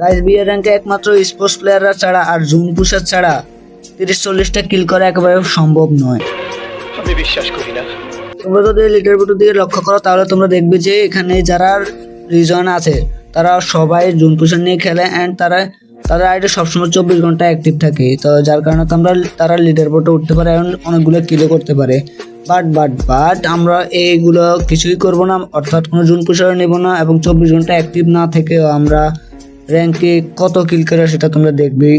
Guys বিয়ার র্যাঙ্কে একমাত্র sports প্লেয়াররা ছাড়া আর জুম পুষার ছাড়া তিরিশ চল্লিশটা কিল করা একেবারে সম্ভব নয়। আমি বিশ্বাস করি না। তোমরা যদি লিটার বুটের দিকে লক্ষ্য করো তাহলে তোমরা দেখবে যে এখানে যারা রিজন আছে তারা সবাই জুন পুষার নিয়ে খেলে অ্যান্ড তারা তাদের আইডি সবসময় চব্বিশ ঘণ্টা অ্যাক্টিভ থাকে। তো যার কারণে তোমরা তারা লিডার বোর্ডে উঠতে পারে এবং অনেকগুলো কিলো করতে পারে। বাট বাট বাট আমরা এইগুলো কিছুই করব না অর্থাৎ কোনো জুন পুষার নেব না এবং চব্বিশ ঘণ্টা অ্যাক্টিভ না থেকেও আমরা র্যাঙ্কে কত কিল করে সেটা তোমরা দেখবেই.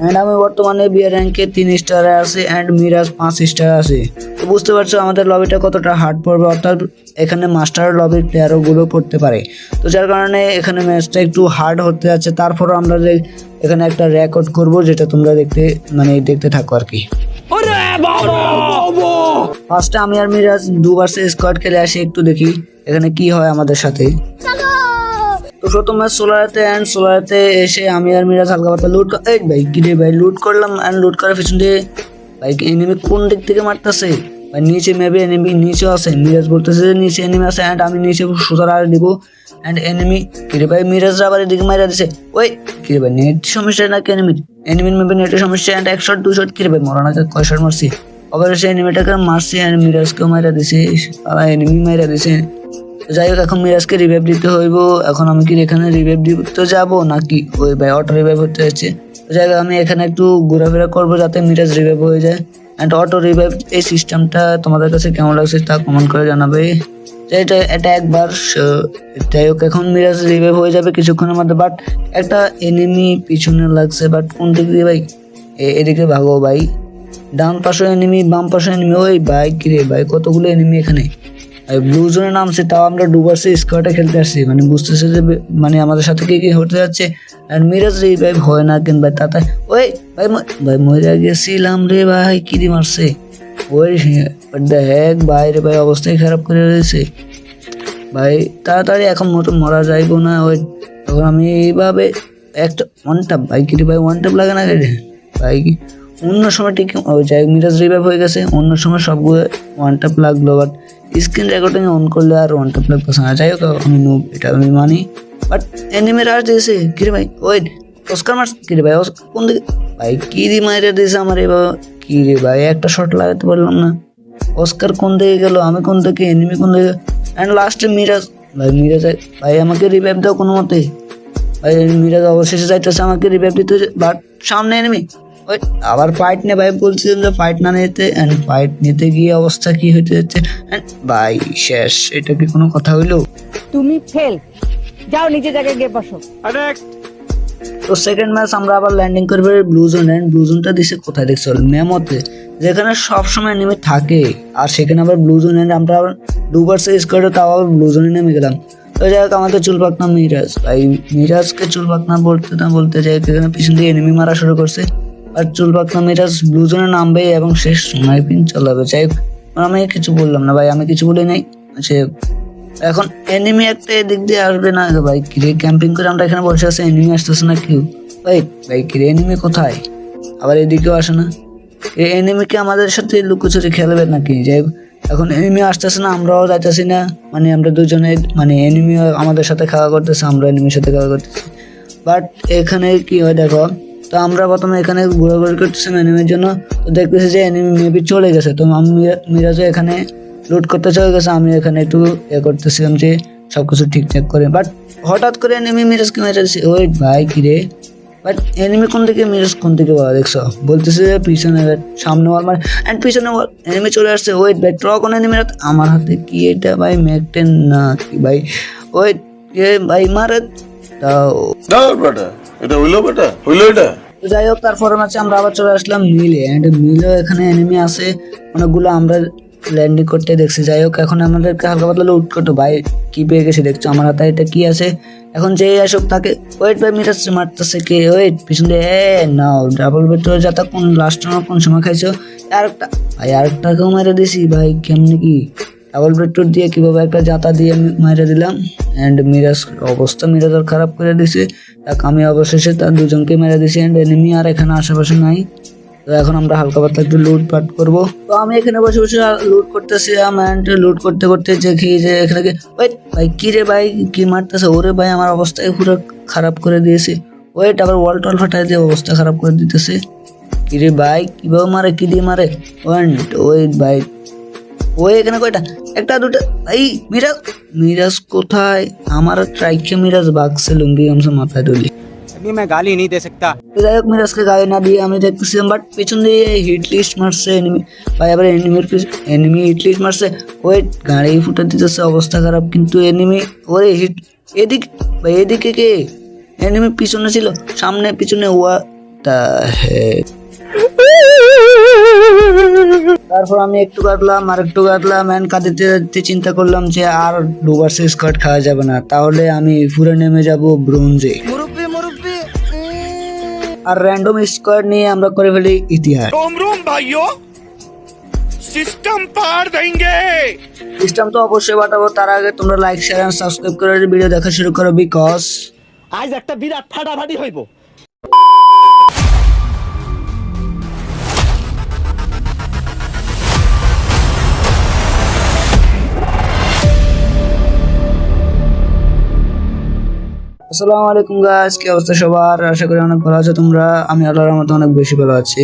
অ্যান্ড আমি বর্তমানে বিয়ার র্যাঙ্কে তিন স্টারে আছে অ্যান্ড মিরাজ পাঁচ স্টার আছে। তো বুঝতে পারছ আমাদের লবিটা কতটা হার্ড পড়বে অর্থাৎ এখানে মাস্টার লবির প্লেয়ারও গুলো পড়তে পারে। তো যার কারণে এখানে ম্যাচটা একটু হার্ড হতে যাচ্ছে তারপরও আমরা যে এখানে একটা রেকর্ড করব যেটা তোমরা দেখতে মানে দেখতে থাকো আর কি। ফার্স্টে আমি আর মিরাজ দুবার স্কোয়াড খেলে আসি একটু দেখি এখানে কি হয় আমাদের সাথে। তো প্রথমে সোলারতে অ্যান্ড সোলারতে এসে আমি আর মিরাজ হালকা পাতলা লুট এই ভাই, কি রে ভাই লুট করলাম অ্যান্ড লুট করার পিছন দিয়ে, ভাই এনিমি কোন দিক থেকে মারতেছে? ভাই, নিচে মেবি এনিমি নিচেও আছে। মিরাজ বলতেছে যে নিচে এনিমি আছে অ্যান্ড আমি নিচে সুতার আর দিব। অ্যান্ড এনিমি কি রে ভাই, মিরাজ আবার এদিকে মারা দিছে। ওই, কি রে ভাই নেট সমস্যা নাকি এনিমির এনিমির মেবি নেটের সমস্যা অ্যান্ড এক শট দুই শট কি রে ভাই মরা না কয় শট মারছি? অবশ্যই এনিমিটাকে মারছি অ্যান্ড মিরাজকেও মারা দিছে। আবার এনিমি মারা দিছে। যাই হোক এখন মিরাজকে রিভাইভ দিতে হইব। এখন আমি কি এখানে রিভাইভ দিতে যাব নাকি? ওই ভাই অটো রিভাইভ হতে হচ্ছে যাই হোক আমি এখানে একটু ঘোরাফেরা করব যাতে মিরাজ রিভাইভ হয়ে যায়। অ্যান্ড অটো রিভাইভ এই সিস্টেমটা তোমাদের কাছে কেমন লাগছে তা কমেন্ট করে জানাবে। এটা এটা একবার যাই হোক এখন মিরাজ রিভাইভ হয়ে যাবে কিছুক্ষণের মধ্যে। বাট একটা এনিমি পিছনে লাগছে। বাট কোন দিক দিয়ে ভাই? এদিকে ভাগো ভাই। ডান পাশে এনিমি বাম পাশে এনিমি ওই ভাই কিরে ভাই, কতগুলো এনিমি এখানে? ব্লু জোনে নামছে, তাও আমরা ডুবার্সে স্কোয়াডে খেলতে আসছি। মানে বুঝতেছে যে মানে আমাদের সাথে কি কি হতে যাচ্ছে? আর মিরাজ রিভাইভ হয় না কেন ভাই তাতে ওই, ভাই ভাই মরে গেছিলাম রে ভাই কি মারছে। ওই দেখ ভাই রে ভাই, অবস্থাই খারাপ করে রয়েছে। ভাই, তাড়াতাড়ি এখন মতো মরা যাইবো না, ওই তখন আমি এইভাবে একটা ওয়ান টাপ ভাই কি রে ভাই ওয়ান টাপ লাগে না ভাই কি অন্য সময় ঠিক ওই যাই মিরাজ রিভাইভ হয়ে গেছে, অন্য সময় সবগুলো ওয়ান টাপ লাগল বাট স্ক্রিন রেকর্ডিং অন করলে আর ওয়ান টাপ লাগতেছে না যাই হোক, আমি নুব এটা আমি মানি। বাট এনিমি রাজ দিয়েছে কি রে ভাই? ওয়েট অস্কার মার্স কি রে ভাই? কোন দিকে ভাই, কি দি মাইরে দিয়েছে আমার এবার কি রে ভাই? একটা শট লাগাতে পারলাম না। অস্কার কোন দিকে গেল? আমি কোন দিকে? এনিমি কোন দিকে? অ্যান্ড লাস্টে মিরাজ ভাই মিরাজ ভাই, আমাকে রিভাইভ দাও কোনো মতে। ভাই মিরাজ অবশেষে যাইতেছে, আমাকে রিভাইভ দিতে বাট সামনে এনিমি আবার ফাইট নে ভাই বলছিলাম যে ফাইট না নিতে অ্যান্ড ফাইট নিতে গিয়ে অবস্থা কি হতে যাচ্ছে? ভাই শেষ। এটা কি কোনো কথা হইল? তুমি ফেল যাও নিজে জায়গায় গিয়ে বসো। তো সেকেন্ড ম্যাচ আমরা আবার ল্যান্ডিং করবে ব্লু জোন এন্ড ব্লু জোনটা দিছে কোথায় দেখছ? মেমতে। যেখানে সব সময় নেমে থাকে। আর সেখানে আবার ব্লু জোন এন্ড আমরা আবার দুবার সেজ করে তাও আবার ব্লু জোনে নেমে গেলাম। তো যাই হোক আমাকে চুল পাকনা মিরাজ। ভাই মিরাজকে চুল পাকনা বলতে না বলতে যাই হোক, এখানে পিছন দিয়ে এনিমি মারা শুরু করছে। আর চুল পাকনা মিরাজ ব্লু জোনে নামবে এবং শেষ স্নাইপিং চালাবে। যাই আমি কিছু বললাম না ভাই, আমি কিছু বলি নাই। সে এখন এনিমি একটা এদিক দিয়ে আসবে না ভাই কিরে ক্যাম্পিং করে আমরা এখানে বসে আছি এনিমি আসতেছে না কেউ? ভাই ভাই কিরে এনিমি কোথায়? আবার এদিকেও আসে না। এনিমিকে আমাদের সাথে লুকোচুরি খেলবে নাকি? যাই এখন এনিমি আসতেছে না, আমরাও যাইতেছি না। মানে আমরা দুজনে মানে এনিমি আমাদের সাথে খাওয়া করতেছে আমরা এনিমির সাথে খাওয়া করতেছি। বাট এখানে কি হয় দেখো তো আমরা প্রথমে এখানে ঘোরাঘুরি করতেছিলাম এনিমির জন্য। তো দেখতেছি যে এনিমি মেবি চলে গেছে। তো আমি মিরা- মিরাজও এখানে লুট করতে চলে গেছে। আমি এখানে একটু এ করতেছিলাম যে সব কিছু ঠিকঠাক করে। বাট হঠাৎ করে এনিমি মিরাজকে মেরে দিছে। ওই ভাই কি রে? বাট এনিমি কোন দিকে, মিরাজ কোন দিকে বলা দেখছ? বলতেছে যে পিছনে সামনে ওয়াল মার অ্যান্ড পিছনে এনিমি চলে আসছে। ওয়েট ভাই ট্র কোন এনিমি আমার হাতে কি এটা ভাই? ম্যাকটেন না কি ভাই? ওয়েট এ ভাই, মারে দাও। না বেটা এটা হইল বেটা? হইল এটা? যাই হোক, তারপরে ম্যাচে আমরা আবার চলে আসলাম মিলে অ্যান্ড মিলেও এখানে এনিমি আছে, অনেকগুলো আমরা ল্যান্ডিং করতে দেখছি। যাই হোক, এখন আমাদেরকে হালকা পাতলা লুট করতো ভাই, কি পেয়ে গেছে দেখছ? আমার হাতে এটা কি আছে? এখন যেই আসুক তাকে, ওয়েট ভাই মিটাচ্ছে মারতেছে কে? ওয়েট, পিছন, এ, নাও ডাবল বেটর যাতা, কোন লাস্ট কোন সময় খাইছো? আরেকটা, ভাই, আরেকটাকেও মেরে দিছি, ভাই, কেমনি কি? ডাবল বেটর দিয়ে কীভাবে একটা জাতা দিয়ে মেরে দিলাম। অ্যান্ড মিরাজ অবস্থা মিরাজের খারাপ করে দিছে। তাকে আমি অবশেষে তার দুজনকে মেরে দিছি। অ্যান্ড এনিমি আর এখানে আশেপাশে নাই। তো এখন আমরা হালকা পাতলা একটু লুটপাট করব। তো আমি এখানে বসে বসে লুট করতেছিলাম। অ্যান্ড লুট করতে করতে দেখি যে এখানে কি ওয়েট ভাই, কি রে ভাই? কি মারতেছে? ওরে ভাই, আমার অবস্থায় পুরো খারাপ করে দিয়েছে। ওয়েট, আবার ওয়াল টল ফাটাই দিয়ে অবস্থা খারাপ করে দিতেছে। কি রে ভাই? কীভাবে মারে? কী দিয়ে মারে? ওয়েট ওয়েট ভাই, ওই এখানে কয়টা? একটা দুটা এই মিরাজ মিরাজ কোথায় আমার ট্রাইকে মিরাজ বাগছে লুঙ্গি গামছা মাথায় তুলি अभी मैं गाली नहीं दे सकता তো যাই হোক মিরাজকে গায়ে না দিয়ে আমি দেখতেছিলাম বাট পিছন দিয়ে হিট লিস্ট মারছে এনিমি ভাই আবার এনিমির এনিমি হিট লিস্ট মারছে ওই গাড়ি ফুটে দিতেছে অবস্থা খারাপ কিন্তু এনিমি ওরে হিট এদিক ভাই এদিকে কে এনিমি পিছনে ছিল সামনে পিছনে ওয়া তা হেক তারপর আমি একটু কাটলাম আর একটু কাটলাম এন কাঁদিতে কাঁদিতে চিন্তা করলাম যে আর ডুবার শেষ কাট খাওয়া যাবে না। তাহলে আমি ফুরে নেমে যাব ব্রোঞ্জে। আর র্যান্ডম স্কোয়ার নিয়ে আমরা করে ফেলি ইতিহাস। ভাইও সিস্টেম পার দেঙ্গে সিস্টেম তো অবশ্যই বাটাবো তার আগে তোমরা লাইক শেয়ার এন্ড সাবস্ক্রাইব করে ভিডিও দেখা শুরু করো বিকজ আজ একটা বিরাট ফাটাফাটি হইবো। আসসালামু আলাইকুম গাছ কি অবস্থা সবার? আশা করি অনেক ভালো আছো তোমরা। আমি আল্লাহর মতো অনেক বেশি ভালো আছি।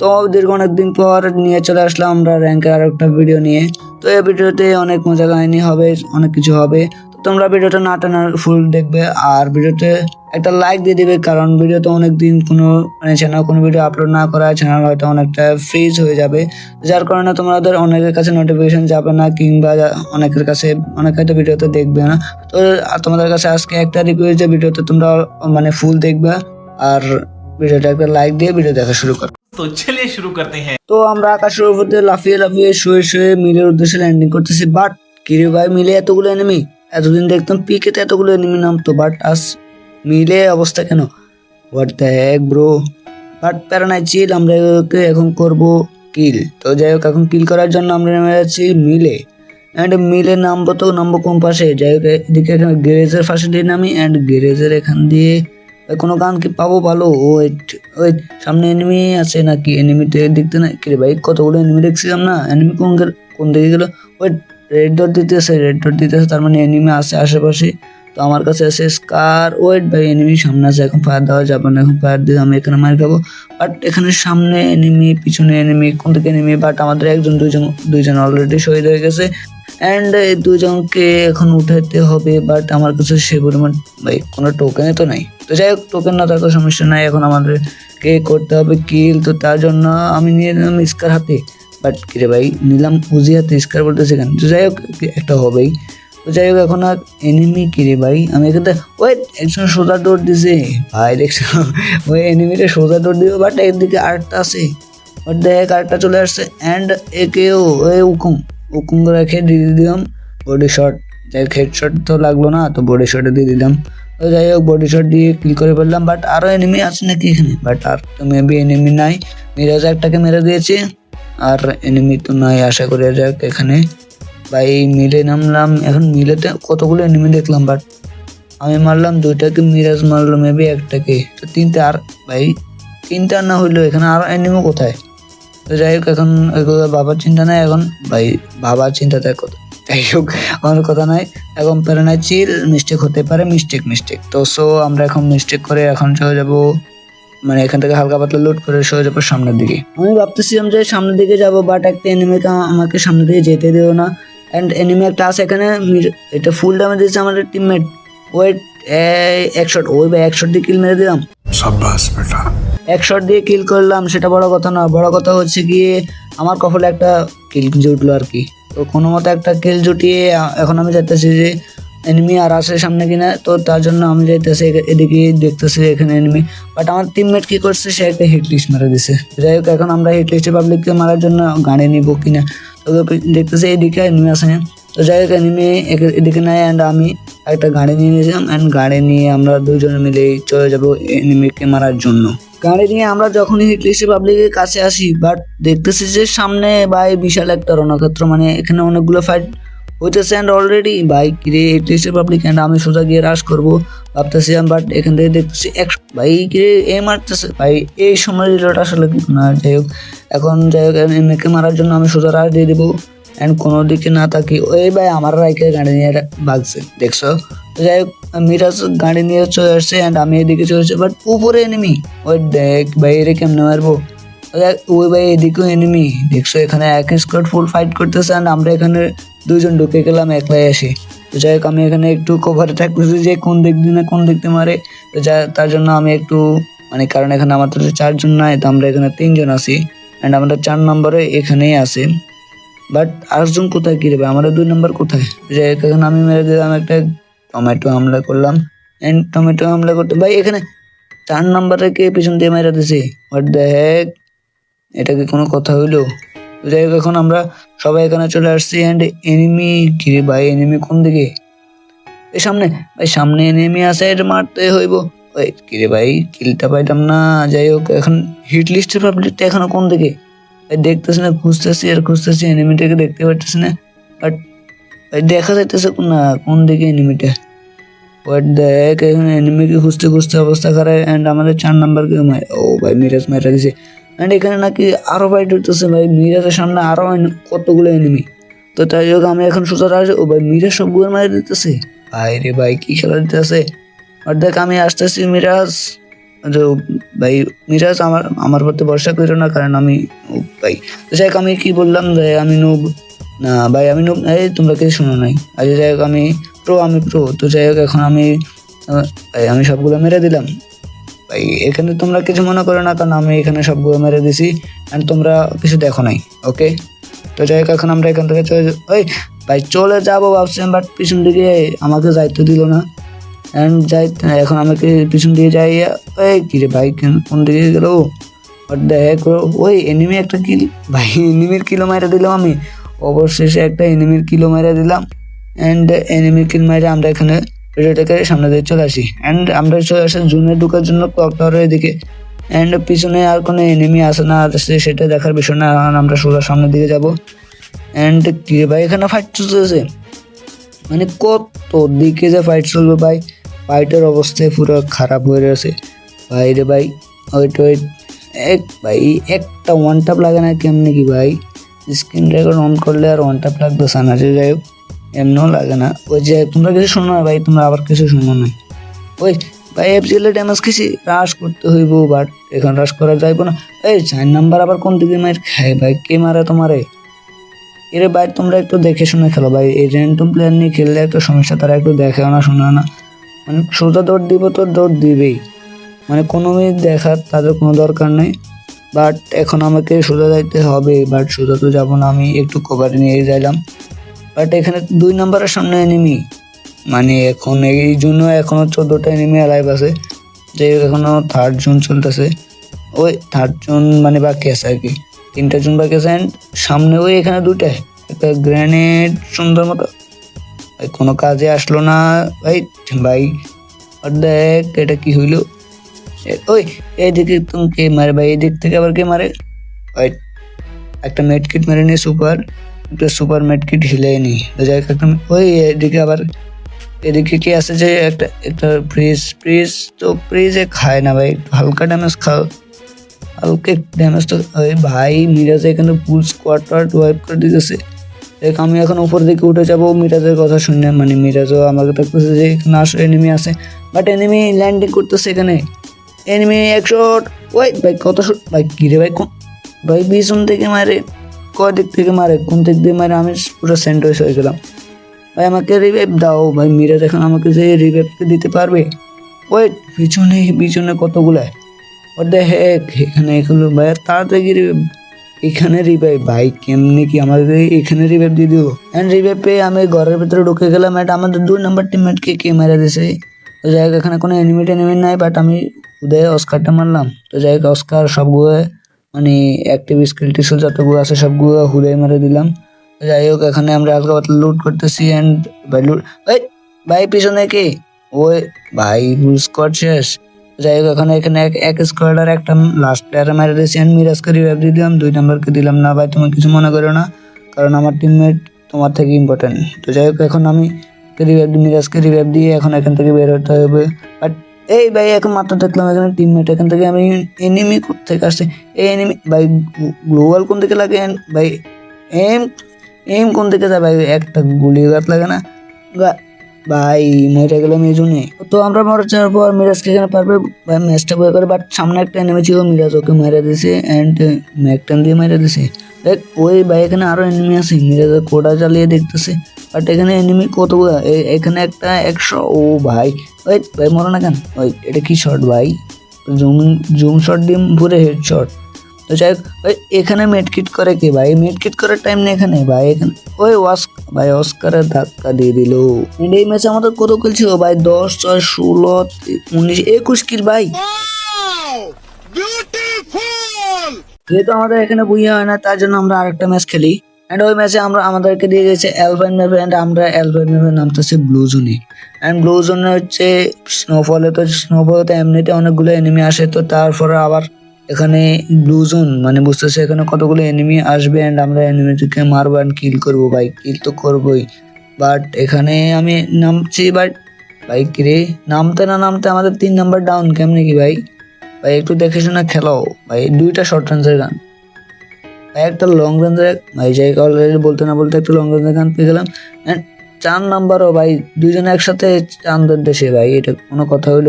তো দীর্ঘ অনেক দিন পর নিয়ে চলে আসলাম আমরা র্যাঙ্কের আর একটা ভিডিও নিয়ে। তো এই ভিডিওতে অনেক মজা কাহিনী হবে, অনেক কিছু হবে। তোমরা ভিডিওটা না টানার ফুল দেখবে আর ভিডিওতে একটা লাইক দিয়ে দিবে কারণ ভিডিওতে অনেকদিন কোনো মানে চ্যানেল কোনো ভিডিও আপলোড না করা চ্যানেল হয়তো অনেকটা ফ্রিজ হয়ে যাবে। যার কারণে তোমাদের অনেকের কাছে নোটিফিকেশান যাবে না কিংবা অনেকের কাছে অনেক হয়তো ভিডিওতে দেখবে না। তো তোমাদের কাছে আজকে একটা রিকোয়েস্ট যে ভিডিওতে তোমরা মানে ফুল দেখবে আর ভিডিওটা একটা লাইক দিয়ে ভিডিও দেখা শুরু করো। তো চলে শুরু করতে হ্যাঁ। তো আমরা আকাশের উপর দিয়ে লাফিয়ে লাফিয়ে শুয়ে শুয়ে মিলের উদ্দেশ্যে ল্যান্ডিং করতেছি বাট কিরে ভাই মিলে এতগুলো এনিমি এতদিন দেখতাম পিকেতে এতগুলো এনিমি নামতো বাট আজ মিলে অবস্থা কেন? হোয়াট দ্য এক ব্রো বাট প্যারা নাই চিল আমরা এখন করব কিল তো যাই হোক, এখন কিল করার জন্য আমরা নেমে যাচ্ছি মিলে। অ্যান্ড মিলে নামবো তো, নামবো কোন পাশে? যাই হোক, এদিকে এখানে গ্যারেজের পাশে দিয়ে নামি অ্যান্ড গ্যারেজের এখান দিয়ে কোনো গান কি পাবো ভালো ওয়েট ওয়েট সামনে এনিমি আছে নাকি? এনিমিতে দেখতে না কি রে ভাই, কতগুলো এনিমি দেখছিলাম না? এনিমি কোন কোন দিকে গেল? ওয়েট রেড ডট দিতেছে রেড ডট দিতেছে, তার মানে এনিমি আছে আশেপাশে। তো আমার কাছে আছে স্কার ওয়েট ভাই এনিমি সামনে আছে, এখন ফায়ার দেওয়া যাবে না, এখন ফায়ার দিয়ে আমি এখানে মার খাব। বাট এখানে সামনে এনিমি পিছনে এনিমি কোন থেকে এনিমি বাট আমাদের একজন, দুইজন দুইজন অলরেডি শহীদ হয়ে গেছে। অ্যান্ড এই দুজনকে এখন উঠাতে হবে বাট আমার কাছে সে পরিমাণ, ভাই, কোনো টোকেনে তো নাই। তো যাই হোক টোকেন না থাকার সমস্যা নাই, এখন আমাদেরকে করতে হবে কিল তো তার জন্য আমি নিয়ে নিলাম স্কার হাতে। বাট কিরে ভাই, নিলাম উজি হাতে স্কার বলতেছে কেন? তো যাই হোক, একটা হবেই। তো যাই হোক, এখন আর এনিমি কিরে ভাই? আমি এখানে ওই একজন সোজা ডোর দিছে। ভাই দেখছ ওই এনিমিটা সোজা ডোর দিবে বাট একদিকে আরেকটা আছে। বাট দেখ, আরেকটা চলে আসছে। অ্যান্ড একেও ওই উকুম। উকুম রেখে দিয়ে দিলাম। বডি শট যাই হেড শট তো লাগল না, তো বডি শটে দিয়ে দিলাম। তো যাই হোক বডি শট দিয়ে কিল করে ফেললাম। বাট আরও এনিমি আছে নাকি এখানে? বাট আর তো মেবি এনিমি নাই। মিরাজ একটাকে মেরে দিয়েছে। আর এনিমি তো নাই, আশা করি যাক, এখানে ভাই মিলে নামলাম। এখন মিলেতে কতগুলো এনিমি দেখলাম বাট আমি মারলাম দুইটাকে, মিরাজ মারলো মেবি একটাকে। তো তিনটে আর, ভাই, তিনটা না হইল এখানে আর এনিমি কোথায়? তো যাই হোক, এখন এগুলো বাবার চিন্তা নাই, এখন ভাই, বাবার চিন্তা তাই কথা যাই হোক, আমার কথা নাই। এখন নাই চিল মিস্টেক হতে পারে মিস্টেক মিস্টেক তো সো আমরা এখন মিস্টেক করে এখন চলে যাব। মানে এখান থেকে হালকা পাতলা লোড করে সরে যাব সামনের দিকে। আমি ভাবতেছিলাম যে সামনের দিকে যাব বাট একটা এনিমিকে আমাকে সামনের দিকে যেতে দিও না। অ্যান্ড এনিমি একটা আছে এখানে এটা ফুল ড্যামেজ দিয়েছে আমাদের টিমমেট ওয়েট এক শট ওই বা এক শট দিয়ে কিল মেরে দিলাম। এক শট দিয়ে কিল করলাম সেটা বড় কথা না বড় কথা হচ্ছে গিয়ে আমার কপালে একটা কিল জুটলো আর কি। তো কোনো মতো একটা কিল জুটিয়ে এখন আমি যাইতেছি যে এনিমি আর আসে সামনে কিনা, তো তার জন্য আমি যাইতেছি এদিকে দেখতেছি এখানে এনিমি বাট আমার টিমমেট কি করছে, সে একটা হিট লিস্ট মেরে দিছে। যাই হোক, এখন আমরা হিট লিস্টে পাবলিককে মারার জন্য গাড়ি নিব কিনা। তো দেখতেছি এদিকে এনিমি আসে তো যাই হোক এনিমি এদিকে নাই অ্যান্ড আমি একটা গাড়ি নিয়ে নিয়েছিলাম অ্যান্ড গাড়ি নিয়ে আমরা দুজনে মিলে চলে যাব এনিমিকে মারার জন্য। গাড়ি নিয়ে আমরা যখনই হিট লিস্টে পাবলিকের কাছে আসি বাট দেখতেছি যে সামনে ভাই বিশাল একটা রণক্ষেত্র মানে এখানে অনেকগুলো ফাইট হইতেছে অ্যান্ড অলরেডি বাইক রে লিস্টে পাবলিক অ্যান্ড আমি সোজা গিয়ে রাশ করব? ভাবতেছিলাম বাট এখান থেকে দেখতেছি এক ভাই কি রে, এ মারতেছে। ভাই এই সময় রিলোটা আসলে না। যাই হোক এখন যাই হোক এমএকে মারার জন্য আমি সোজা রাশ দিয়ে দেবো। অ্যান্ড কোনো দিকে না থাকি ওই ভাই আমার রাইকে গাড়ি নিয়ে ভাগছে দেখছ? যাই হোক মিরাজ গাড়ি নিয়ে চলে আসছে অ্যান্ড আমি এদিকে চলে আসছি বাট উপরে এনিমি ওই দেখ ভাই এরে কেমনে মারবো? ওই ভাই এদিকেও এনিমি দেখছ? এখানে এক স্কোয়াড ফুল ফাইট করতেছে অ্যান্ড আমরা এখানে দুজন ঢুকে গেলাম, একলাই এসে তো যাই হোক, আমি এখানে একটু কভারে থাকতেছি যে কোন দিয়ে না কোন দেখতে মারে, তো যা, তার জন্য আমি একটু মানে কারণ এখানে আমাদের চারজন নাই, তো আমরা এখানে তিনজন আছি। অ্যান্ড আমাদের চার নম্বরে এখানেই আছে। বাট আরেকজন কোথায় কি দেবে আমাদের দুই নম্বর কোথায়? যে এখানে আমি মেরে দিলাম একটা টমেটো হামলা করলাম। এন্ড টমেটো হামলা করতে, ভাই এখানে চার নম্বরে কে পিছন দিয়ে মেরে দিছে? হোয়াট দ্য হ্যাক এটা কি কোনো কথা হইল? যাই হোক, এখন আমরা সবাই এখানে চলে আসছি এন্ড এনিমি কি রে ভাই এনিমি কোন দিকে? এই সামনে ভাই সামনে এনিমি আছে, এটা মারতে হইব। ওই কি রে ভাই কিলটা পাইলাম না, যাই হোক, এখন হিট লিস্টের পাবলিকটা এখনও কোন দিকে? ভাই দেখতেছি না, খুঁজতেছি আর খুঁজতেছি এনিমিটাকে দেখতে পারতেছি না। বাট ভাই দেখা যাইতেছে না, কোন দিকে এনিমিটা হোয়াট দেখ, এখানে এনিমিকে খুঁজতে খুঁজতে অবস্থা খারাপ অ্যান্ড আমাদের চার নাম্বার মার ও ভাই মিরাজ মারা দিছে অ্যান্ড এখানে নাকি আরও ফাইট হইতেছে ভাই, মিরাজের সামনে আরও এনি- কতগুলো এনিমি তো তাই হোক, আমি এখন সোজা আসে। ও ভাই, মিরাজ সবগুলো মারা দিতেছে? ভাই রে ভাই, কী খেলা দিতেছে? আর দেখ, আমি আসতেছি মিরাজ। তো ভাই, মিরাজ আমার আমার প্রতি ভরসা করো না, কারণ আমি ভাই। তো যাই আমি কি বললাম যে আমি নুব না ভাই, আমি নুব এই তোমরা কিছু শোনো নাই। আচ্ছা যাই হোক, আমি প্রো আমি প্রো তো যাই হোক, এখন আমি আমি সবগুলো মেরে দিলাম। এখানে তোমরা কিছু মনে করো না, কারণ আমি এখানে সবগুলো মেরে দিছি অ্যান্ড তোমরা কিছু দেখো নাই ওকে তো যাই হোক, এখন আমরা এখান থেকে চলে ওই, ভাই, চলে যাব ভাবছিলাম বাট পিছন দিকে আমাকে যাইতে দিল না। অ্যান্ড যাই, এখন আমাকে পিছন দিকে যাই ওই কিরে ভাই, কেন- দিকে গেল? দেখ ওই এনিমি একটা কিল ভাই এনিমির কিলো মাইরা দিলাম আমি। অবশেষে একটা এনিমির কিলো মাইরা দিলাম অ্যান্ড এনিমির কিল মাইরা আমরা এখানে ভিডিওটাকে সামনে দিয়ে চলে আসি। অ্যান্ড আমরা চলে আসি জুনে ঢোকার জন্য ক্লক টাওয়ারের দিকে। অ্যান্ড পিছনে আর কোনো এনিমি আসে না আসে সেটা দেখার বিষয় না আমরা সোজা সামনের দিকে যাব। অ্যান্ড কি ভাই, এখানে ফাইট চলতেছে। মানে কত দিকে যে ফাইট চলবে ভাই? ফাইটের অবস্থায় পুরো খারাপ হয়ে রয়েছে। ভাই রে ভাই ওয়েট ওয়েট এক ভাই, একটা ওয়ান টাপ লাগে না কেমনি কি ভাই? স্ক্রিন রেকর্ড অন করলে আর ওয়ান টাপ লাগতেছে না যে যাই হোক। এমনিও লাগে না। ওই যে, তোমরা কিছু শোনো না ভাই, তোমরা আবার কিছু শোনো না। ওই, ভাই এফজিএলে ড্যামেজ খেয়েছি রাশ করতে হইব বাট এখন রাশ করা যাইব না। এই, চার নাম্বার আবার কোন দিকে মার খায় ভাই? কে মারে তোমারে? এরে ভাই, তোমরা একটু দেখে শুনে খেলো ভাই, এই র্যান্ডম প্লেয়ার নিয়ে খেললে একটা সমস্যা, তারা একটু দেখে না শোনে না। মানে সোজা দৌড় দিব তো দৌড় দিবেই। মানে কোনো দেখার তাদের কোনো দরকার নেই। বাট এখন আমাকে সোজা যাইতে হবে বাট সোজা তো যাব না, আমি একটু কভার নিয়ে যাইলাম। বাট এখানে দুই নাম্বারের সামনে এনিমি মানে এখন এই জন্য এখনও চোদ্দোটা এনিমি লাইভ আছে, যে এখনও থার্ড জুন চলতেছে। ওই থার্ড জুন মানে বাকি আছে আর কি। তিনটা জুন বাকি আছে and সামনে ওই এখানে দুইটা একটা গ্রেনেড সুন্দর মতো। কোনো কাজে আসলো না। ভাই ভাই দেখ এটা কি হইল? ওই এইদিকে তুমি কে মারে? ভাই, এদিক থেকে আবার কে মারে? একটা মেড কিট মেরে নিয়ে সুপার সুপার মেড কিট হিলে নি। যাই হোক ওই এদিকে আবার এদিকে কি আছে যে একটা একটা ফ্রিজ ফ্রিজ তো ফ্রিজে খায় না ভাই। হালকা ড্যামেজ খাও। হালকা ড্যামেজ তো, ওই ভাই মিরাজ এখানে ফুল স্কোয়াড ওয়াইপ করে দিতেছে। দেখ, আমি এখন উপর দিকে উঠে যাব মিরাজের কথা শুনে মানে মিরাজও আমাকে দেখতেছে যে আসো এনিমি আছে। বাট এনিমি ল্যান্ডিং করতেছে এখানে। এনিমি একশো ওই ভাই, কত শট ভাই কি রে ভাই ভাই, পিছন থেকে মারে। কয় দিক থেকে মারে, কোন দিক দিয়ে মারে, আমি পুরো স্যান্ডউইচ হয়ে গেলাম। ভাই, আমাকে রিভাইভ দাও, ভাই মিরাজ এখন আমাকে যে রিভাইভকে দিতে পারবে। ওই পিছনে পিছনে কতগুলো? ওর দে হেক এখানে এগুলো, ভাই, তাড়াতাড়ি। এখানে রিভাইভ ভাই, কেমনি কি আমাকে এখানে রিভাইভ দিয়ে দিও অ্যান্ড রিভাইভ পেয়ে আমি ঘরের ভিতরে ঢুকে গেলাম এটা আমাদের দুই নম্বর টিমমেটকে কে মেরে দিছে। তো যাই হোক, এখানে কোনো এনিমি টেনিমি নাই বাট আমি উদয় অস্কারটা মারলাম। তো যাই হোক অস্কার সবগুলো মানে অ্যাক্টিভ স্কিল টিসল যতগুলো আছে সবগুলো হুদয় মেরে দিলাম। যাই হোক, এখানে আমরা হালকা পাতলা লুট করতেছি অ্যান্ড ভাই লুট এই, ভাই পিছনে কে? ওই, ভাই স্কোয়াড শেষ। যাই হোক, এখন এখানে এক এক স্কোয়াড আর একটা লাস্ট প্লেয়ারে মেরে দিয়েছি অ্যান্ড মিরাজকে রিভাইভ দিয়ে দিলাম। দুই নাম্বারকে দিলাম। না ভাই, তুমি কিছু মনে করো না, কারণ আমার টিমমেট তোমার থেকে ইম্পর্টেন্ট তো যাই হোক, এখন আমি রিভাইভ মিরাজকে রিভাইভ দিয়ে এখন এখান থেকে বের হতে হবে। বাট এই ভাই, এখন মাত্র দেখলাম এখানে টিমমেট এখান থেকে আমি এনিমি থেকে আসছে? এই এনিমি ভাই গ্লোবাল কোন দিকে লাগে? ভাই এম এম কোন দিকে যায়? ভাই, একটা গুলি গাছ লাগে না? ভাই, মরে গেলাম এই জন্যে। তো আমরা মরে যাওয়ার পর মিরাজকে এখানে পারবে ভাই ম্যাচটা বয়ে করে বাট সামনে একটা এনিমি ছিল, মিরাজ ওকে মেরে দিছে অ্যান্ড ম্যাকটান দিয়ে মেরে দিছে। ওই ভাই, এখানে আরও এনিমি আছে, মিরাজের কোটা চালিয়ে দেখতেছে। বাট এখানে এনিমি কতগুলো এখানে একটা একশো। ও ভাই। ওই ভাই মরো না কেন? ওই এটা কি শট ভাই? জুম জুম শট দিয়ে পুরো হেড শট তো যাই হোক, ওই এখানে মেডকিট করে কে ভাই? মেডকিট করার টাইম নেই এখানে। ভাই এখানে ওই ওয়াস ভাই অস্কারের ধাক্কা দিয়ে দিল। এই ম্যাচে আমাদের কত কিল ছিল ভাই? দশ ছয় ষোলো উনিশ একুশ কিল ভাই। যেহেতু আমাদের এখানে বুঝে হয় না তার জন্য আমরা আরেকটা ম্যাচ খেলি। অ্যান্ড ওই ম্যাচে আমরা, আমাদেরকে দিয়ে গেছে অ্যালফাইন ম্যাপে অ্যান্ড আমরা অ্যালফাইন ম্যাপে নামতেছে ব্লু জোনে অ্যান্ড ব্লু জোনে হচ্ছে স্নোফলে তো স্নোফলে তো এমনিতে অনেকগুলো এনিমি আসে, তো তারপরে আবার এখানে ব্লু জোন মানে বুঝতেছে এখানে কতগুলো এনিমি আসবে অ্যান্ড আমরা এনিমিটিকে মারবো অ্যান্ড কিল করব ভাই। কিল তো করবোই। বাট এখানে আমি নামছি বাট ভাই কিরে নামতে না নামতে আমাদের তিন নাম্বার ডাউন কেমনে কি ভাই? ভাই একটু দেখে শুনে খেলাও। ভাই দুইটা শর্ট রেঞ্জের গান একটা লং রেঞ্জের ভাই যাই অলরেডি বলতে না বলতে একটা লং রেঞ্জের গান পেয়ে গেলাম। অ্যান্ড চার নাম্বারও ভাই দুজনে একসাথে চান্দের দেশে ভাই, এটা কোনো কথা হইল।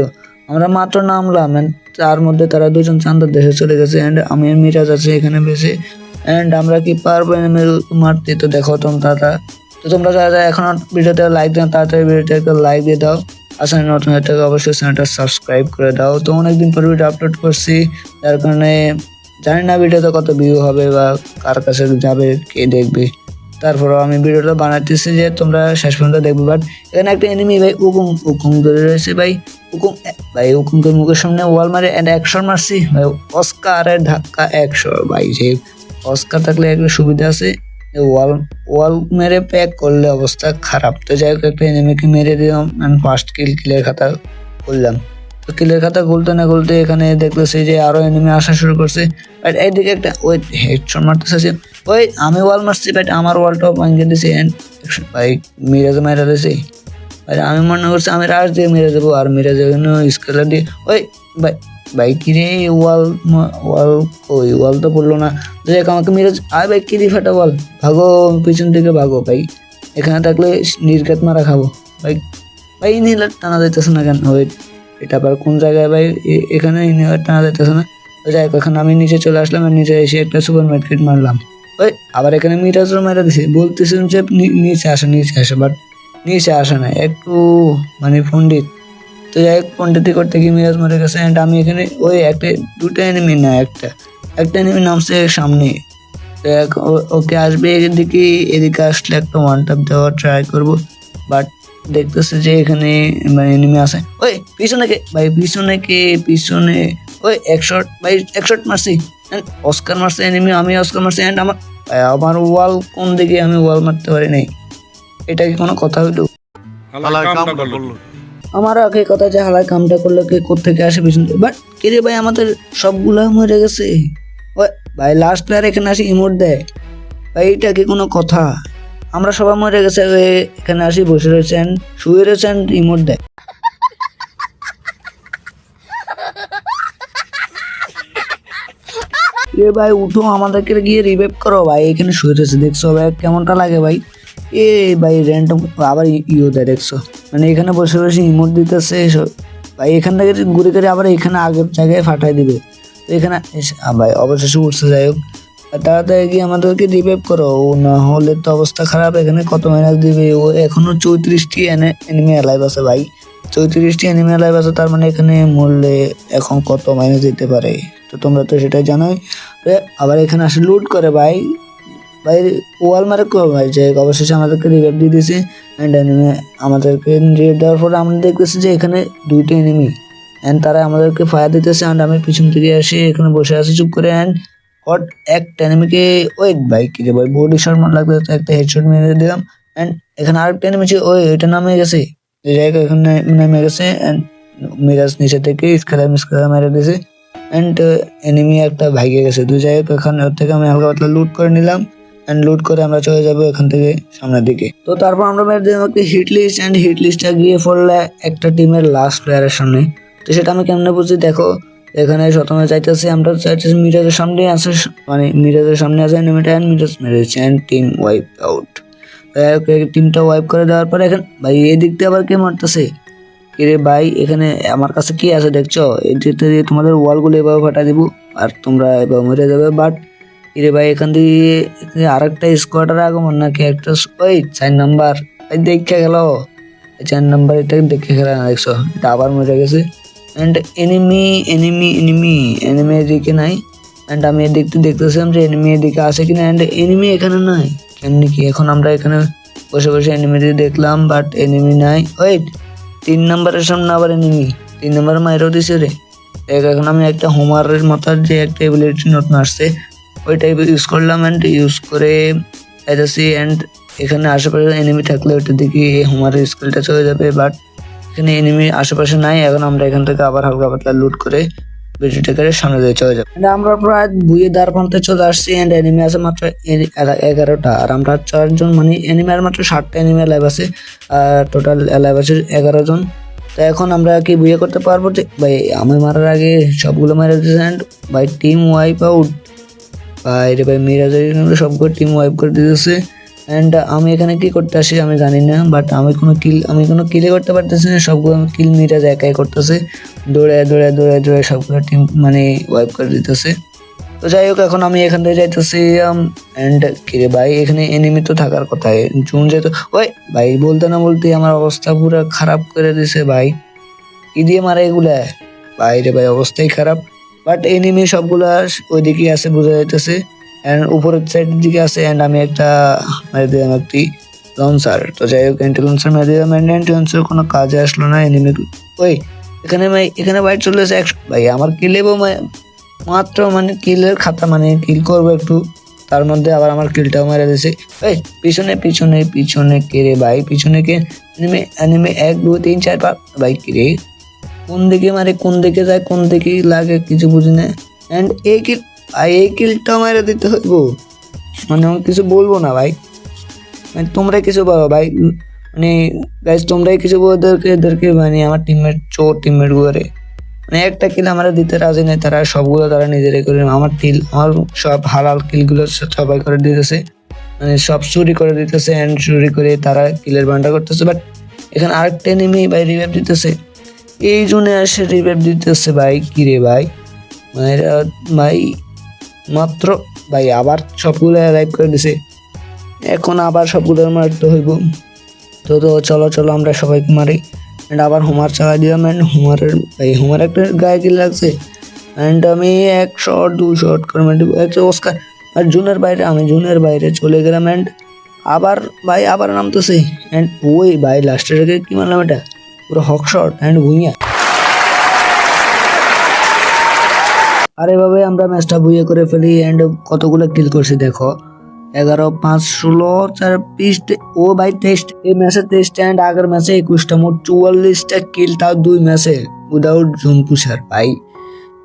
আমরা মাত্র নামলাম and তার মধ্যে তারা দুজন চান্দের দেশে চলে গেছে অ্যান্ড আমি মিরাজ আছে এখানে বেশি অ্যান্ড আমরা কি পারব এনিমি মারতে তো দেখো তোমরা তা তোমরা যারা যারা এখন ভিডিওতে লাইক দেন, তাড়াতাড়ি ভিডিওটাকে লাইক দিয়ে দাও। আসলে নতুন অবশ্যই চ্যানেলটা সাবস্ক্রাইব করে দাও। তো অনেকদিন পর ভিডিও আপলোড করছি, যার কারণে জানি না ভিডিওতে কত ভিউ হবে বা কার কাছে যাবে, কে দেখবে। তারপরও আমি ভিডিওটা বানাতেছি যে তোমরা শেষ পর্যন্ত দেখবে। বাট এখানে একটা এনিমি ভাই, উকুম উকুম ধরে রয়েছে ভাই। উকুম ভাই উকুমকে মুখের সামনে ওয়াল মারে অ্যান্ড একশো মারছি। ভাই অস্কারের ধাক্কা একশো। ভাই, যে অস্কার থাকলে একটা সুবিধা আছে। ওয়াল ওয়াল মেরে প্যাক করলে অবস্থা খারাপ। তো যাই হোক, একটা এনিমিকে মেরে দিলাম অ্যান্ড ফার্স্ট কিল কিলের খাতা করলাম তো কিলের খাতা খুলতে না খুলতে এখানে দেখতেছি যে আরও এনিমি আসা শুরু করছে। বাট এইদিকে একটা, ওই হেডশট মারতেছে ওই, আমি ওয়াল মারছি বাট আমার ওয়ালটাও ভাঙিয়ে দিছি এন্ড ভাই মিরাজ মারা দিছি। ভাই আমি মনে করছি, আমি রাশ দিয়ে মেরে দেবো, আর মেরে যাবে স্কেলার দিয়ে, ওই, ভাই ভাই কিরে ওয়াল ওয়াল ওই ওয়াল তো পড়ল না। দেখ, আমাকে মেরে আয় ভাই, কিরি ফাটা বল ভাগো, পিছন থেকে ভাগো, ভাই। এখানে থাকলে নির্ঘাত মারা খাব, ভাই। ভাই ইনহেলার টানা যাইতেছে না কেন ওই এটা আবার কোন জায়গায় ভাই? এখানে ইনহেলার টানা যাইতেছে না। যাই হোক, এখন আমি নিচে চলে আসলাম আর নিচে এসে একটা সুপার মার্কেট মারলাম। ওই, আবার এখানে মিরাজও মেরে দিছে। বলতেছেন যে নিচে আসে নিচে আসে বাট নিচে আসে না একটু মানে পণ্ডিত। তো যাই হোক, পণ্ডিতি করতে গিয়ে মিরাজ মরে গেছে অ্যান্ড আমি এখানে ওই একটা, দুটো এনিমি না, একটা। একটা এনিমি নামছে সামনে। ওকে আসবে এদিকে এদিকে আসলে একটা ওয়ান টাপ দেওয়ার ট্রাই করব। বাট দেখতেছে যে এখানে মানে এনিমি আছে। ওই পিছনে কে? ভাই পিছনে কে? পিছনে ওই একশো ভাই একশো মারছি। অস্কার মারছে এনিমি আমি অস্কার মারছি। অ্যান্ড আমার ভাই, আমার ওয়াল কোন দিকে আমি ওয়াল মারতে পারি নাই? এটা কি কোনো কথা হইল? আমার আগে কথা যে হালাই কামটা করলে কে কোথেকে আসে পিছন বাট কিরে ভাই আমাদের সবগুলা মরে গেছে। ওই ভাই লাস্ট প্লেয়ার এখানে আসি ইমোট দেয়। ভাই এটা কি কোনো কথা? আমরা সবাই মরে গেছে এখানে আসি, বসে রয়েছেন, শুয়ে রয়েছেন ইমোট দেয়। এ ভাই, উঠো, আমাদেরকে গিয়ে রিভাইভ করো, ভাই, এখানে শুয়ে রয়েছে, দেখছ, ভাই, কেমনটা লাগে, ভাই? এ ভাই র্যান্ডম আবার ইও দেয়, দেখছ। মানে এখানে বসে বসে ইমোট দিতেছে এসব। ভাই, এখান থেকে ঘুরে করে আবার এখানে আগের জায়গায় ফাটাই দিবে। এখানে ভাই, অবশেষে উঠছে, যাই হোক। তাড়াতাড়ি গিয়ে আমাদেরকে রিভাইভ করো। ও না হলে তো অবস্থা খারাপ। এখানে কত মাইনাস দিবে? ও এখনও চৌত্রিশটি এনিমি অ্যালাইভ আছে ভাই। চৌত্রিশটি এনিমি অ্যালাইভ আছে, তার মানে এখানে মরলে এখন কত মাইনাস দিতে পারে? তো তোমরা তো সেটাই জানোই। আবার এখানে আসে লুট করে ভাই। ভাই ওয়াল মারে ভাই? যে অবশেষে আমাদেরকে রিভাইভ দিয়ে দিয়েছে। অ্যান্ড এনিমি আমাদেরকে রিভাইভ দেওয়ার পরে আমরা দেখতেছি যে এখানে দুইটা এনিমি অ্যান্ড তারা আমাদেরকে ফায়ার দিতেছে। অ্যান্ড আমি পিছন থেকে আসি এখানে বসে আছি। চুপ করে। অ্যান্ড হট একটা এনিমিকে ওই ভাই কি রে ভাই বডি শট মার লাগতে একটা হেডশট মেরে দিলাম অ্যান্ড এখানে আরেকটা এনিমি ছিল, ওই এটা নামে গেছে। যে জায়গা এখানে নেমে গেছে অ্যান্ড মিরাজ নিচে থেকে স্কেলার মিসকেলার মেরে দিয়েছে অ্যান্ড এনিমি একটা ভাইগে গেছে। দুই জায়গায় এখানে ওর থেকে আমি হালকা পাতলা লুট করে নিলাম অ্যান্ড লুট করে আমরা চলে যাব এখান থেকে সামনের দিকে। তো তারপর আমরা মেরে দিলাম একটি হিট লিস্ট অ্যান্ড হিট লিস্টটা গিয়ে পড়লে একটা টিমের লাস্ট প্লেয়ারের সামনে। তো সেটা আমি কেমনে বুঝি? দেখো এখানে প্রথমে চাইতেছি, আমরা চাইতেছি মিরাজের সামনে আছে মানে মিরাজের সামনে আছে এনিমিটা অ্যান্ড মিরাজ মেরেছে অ্যান্ড টিম ওয়াইপ আউট টিমটা ওয়াইপ করে দেওয়ার পরে এখন ভাই এই দিক দিয়ে আবার কে মারতেছে? কিরে ভাই, এখানে আমার কাছে কি আছে দেখছ? এই দিকটা দিয়ে তোমাদের ওয়ালগুলো এভাবে ফাটা দিব, আর তোমরা এভাবে মরে যাবে বাট কিরে ভাই, এখান দিয়ে আর একটা স্কোয়াডের আগমন নাকি একটা ওই চার নাম্বার দেখে গেল। চার নাম্বার এটা দেখে না, দেখছ? এটা আবার মরে গেছে। And enemy enemy enemy enemy এদিকে নাই। অ্যান্ড আমি এদিকটা দেখতেছিলাম যে এনিমি এদিকে আছে কিনা। অ্যান্ড এনিমি এখানে নাই। কেমনি কি? এখন আমরা এখানে বসে বসে এনিমি দেখলাম বাট এনিমি নাই। ওয়েট তিন নম্বরের সামনে আবার এনিমি তিন নম্বর মাইরও দিছে রে। দেখ, এখন আমি একটা হোমারের মতো যে একটা এবিলিটি নতুন আসছে ওই টাইপ ইউজ করলাম অ্যান্ড ইউজ করে যাইতেছি। অ্যান্ড এখানে আশেপাশে এনিমি থাকলে ওইটা দেখি হোমারের স্কিলটা চলে যাবে বাট এখানে এনিমি আশেপাশে নাই, এখন আমরা এখান থেকে আবার হালকা পাতলা লুট করে বেটিটা করে সামনে দিয়ে চলে যাব। আমরা প্রায় বুয়ে দ্বার প্রান্তে চলে আসছি অ্যান্ড এনিমি আছে মাত্র এগারোটা। আর আমরা চারজন মানে এনিমি আর মাত্র ষাটটা এনিমি লাইভ আছে, আর টোটাল লাইভ আছে এগারো জন। তো এখন আমরা কি বুয়ে করতে পারব যে, ভাই, আমি মারার আগে সবগুলো মেরে অ্যান্ড ভাই টিম ওয়াইপ আউট ভাই রে ভাই মিরাজ সবগুলো টিম ওয়াইপ করে দিতেছে অ্যান্ড আমি এখানে কি করতে আসি আমি জানি না বাট আমি কোনো কিল আমি কোনো কিলে করতে পারতেছি না, সবগুলো আমি কিল মিরাজ একাই করতেছে। দৌড়ে দৌড়ে দৌড়ে দৌড়ে সবগুলো টিম মানে ওয়াইপ করে দিতেছে। তো যাই হোক, এখন আমি এখান থেকে যাইতেছি অ্যান্ড কিরে ভাই, এখানে এনিমি তো থাকার কথা জুন যেত ওই ভাই, বলতে না বলতে আমার অবস্থা পুরো খারাপ করে দিছে ভাই। কি দিয়ে মারে এগুলা? ভাই রে ভাই, অবস্থাই খারাপ। বাট এনিমি সবগুলা ওইদিকেই আছে, বোঝা যাইতেছে। অ্যান্ড উপরের সাইডের দিকে আছে অ্যান্ড আমি একটা মেরে দিলাম একটি লঞ্চার তো যাই হোক অ্যান্টি লঞ্চার মেরে দিলাম অ্যান্ড অ্যান্টি লঞ্চার কোনো কাজে আসলো না এনিমি ওই, এখানে ভাই, এখানে বাইট চলে এসে একশো ভাই, আমার কিলেবো মাত্র মানে কিলের খাতা মানে কিল করব একটু। তার মধ্যে আবার আমার কিলটাও মেরে দিয়েছে। এই, পিছনে পিছনে পিছনে কে রে ভাই? পিছনে কে? এনিমে এনিমে এক, দুই, তিন, চার, পাঁচ। ভাই, কে রে? কোন দিকে মারে, কোন দিকে যায়, কোন দিকে লাগে, কিছু বুঝি না। অ্যান্ড এই কিল ভাই এই কিলটা মেরে দিতে হইব। মানে কিছু বলব না ভাই। মানে তোমরাই কিছু বলো ভাই। মানে গাইজ তোমরাই কিছু বলো এদেরকে মানে আমার টিমমেট চোর টিমমেট গুয়ারে মানে একটা কিল আমরা দিতে রাজি নেই, তারা সবগুলো তারা নিজেরাই করে আমার কিল আমার সব হালাল কিলগুলো সবাই করে দিতেছে। মানে সব চুরি করে দিতেছে অ্যান্ড চুরি করে তারা কিলের বান্ডা করতেছে। বাট এখানে আরেকটা নেমে ভাই রিভাইভ দিতেছে। এই জন্য এসে রিভাইভ দিতেছে ভাই, কিরে ভাই? মানে ভাই মাত্র। ভাই, আবার সবগুলো লাইভ করে দিছে। এখন আবার সবগুলো মারতে হইব। তো তো, চলো চলো, আমরা সবাইকে মারি। অ্যান্ড আবার হোমার চালাই দিলাম। অ্যান্ড হোমারের এই হোমার একটা গায়ে কি লাগছে। অ্যান্ড আমি এক শট দু শট করে দিব একটা অস্কার আর জুনের বাইরে, আমি জুনের বাইরে চলে গেলাম। অ্যান্ড আবার, ভাই, আবার নামতেছে। অ্যান্ড ওই, ভাই লাস্টের আগে কি মারলাম এটা? পুরো হক শট অ্যান্ড ভুইয়া। আর এভাবে আমরা ম্যাচটা বুইয়ে করে ফেলি অ্যান্ড কতগুলো কিল করছি দেখো। এগারো পাঁচ ষোলো চার বিশ তে- ও ভাই টেস্ট এই ম্যাচে টেস্ট অ্যান্ড আগের ম্যাচে একুশটা মোট চুয়াল্লিশটা কিল তাও দুই ম্যাচে উইদাউট জুম পুষার ভাই।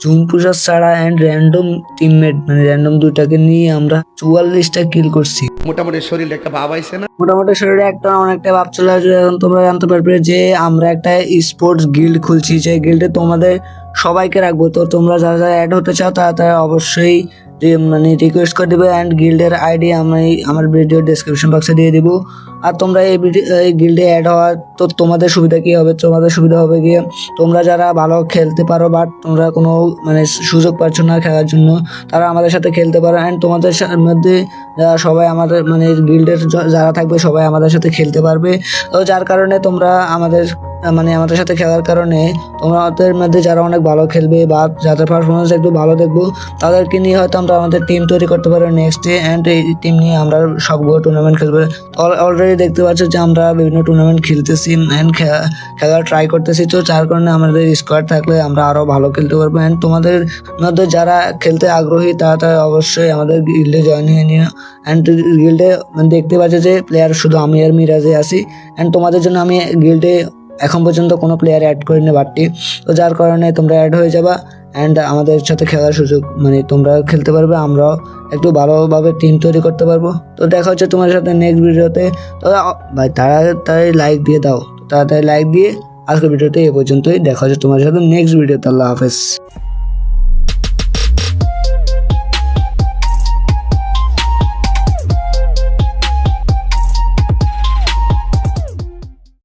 জুম পুষার ছাড়া অ্যান্ড র্যান্ডম টিমমেট মানে র্যান্ডম দুইটাকে নিয়ে আমরা চুয়াল্লিশটা কিল করছি। মোটামুটি শরীরে একটা ভাব আইছে না? মোটামুটি শরীরে একটা অনেকটা ভাব চলে আসবে এখন তোমরা জানতে পারবে যে আমরা একটা স্পোর্টস গিল্ড খুলছি সেই গিল্ডে তোমাদের সবাইকে রাখব। তো তোমরা যারা যারা অ্যাড হতে চাও, তারা তারা অবশ্যই মানে রিকোয়েস্ট করে দেবে অ্যান্ড গিল্ডের আইডি আমি আমার ভিডিও ডেসক্রিপশন বক্সে দিয়ে দিব। আর তোমরা এই এই গিল্ডে অ্যাড হওয়ার তো তোমাদের সুবিধা কী হবে? তোমাদের সুবিধা হবে গিয়ে তোমরা যারা ভালো খেলতে পারো বাট তোমরা কোনো মানে সুযোগ পাচ্ছ না খেলার জন্য, তারা আমাদের সাথে খেলতে পারো। অ্যান্ড তোমাদের মধ্যে সবাই আমাদের মানে গিল্ডের যারা থাকবে সবাই আমাদের সাথে খেলতে পারবে। তো যার কারণে তোমরা আমাদের মানে আমাদের সাথে খেলার কারণে তোমাদের মধ্যে যারা অনেক ভালো খেলবে বা যাদের পারফরমেন্স একটু ভালো দেখব, তাদেরকে নিয়ে হয়তো আমরা আমাদের টিম তৈরি করতে পারব নেক্সট ডে অ্যান্ড এই টিম নিয়ে আমরা সবগুলো টুর্নামেন্ট খেলব। অলরেডি দেখতে পাচ্ছ যে আমরা বিভিন্ন টুর্নামেন্ট খেলতেছি অ্যান্ড খেলা ট্রাই করতেছি, তো যার কারণে আমাদের স্কোয়াড থাকলে আমরা আরও ভালো খেলতে পারব। অ্যান্ড তোমাদের মধ্যে যারা খেলতে আগ্রহী, তারা তারা অবশ্যই আমাদের গিল্ডে জয়েন হয়ে নিও। অ্যান্ড গিল্ডে দেখতে পাচ্ছ যে প্লেয়ার শুধু আমি আর মিরাজে আসি অ্যান্ড তোমাদের জন্য আমি গিল্ডে এখন পর্যন্ত কোনো প্লেয়ার অ্যাড করিনি বাটটি। তো যার কারণে তোমরা অ্যাড হয়ে যাবা অ্যান্ড আমাদের সাথে খেলার সুযোগ মানে তোমরা খেলতে পারবে, আমরাও একটু ভালোভাবে টিম তৈরি করতে পারব। তো দেখা হচ্ছে তোমার সাথে নেক্সট ভিডিওতে তো ভাই, তাড়াতাড়ি লাইক দিয়ে দাও। তাড়াতাড়ি লাইক দিয়ে আজকের ভিডিওতে এ পর্যন্তই। দেখা হচ্ছে তোমার সাথে নেক্সট ভিডিওতে আল্লাহ হাফেজ।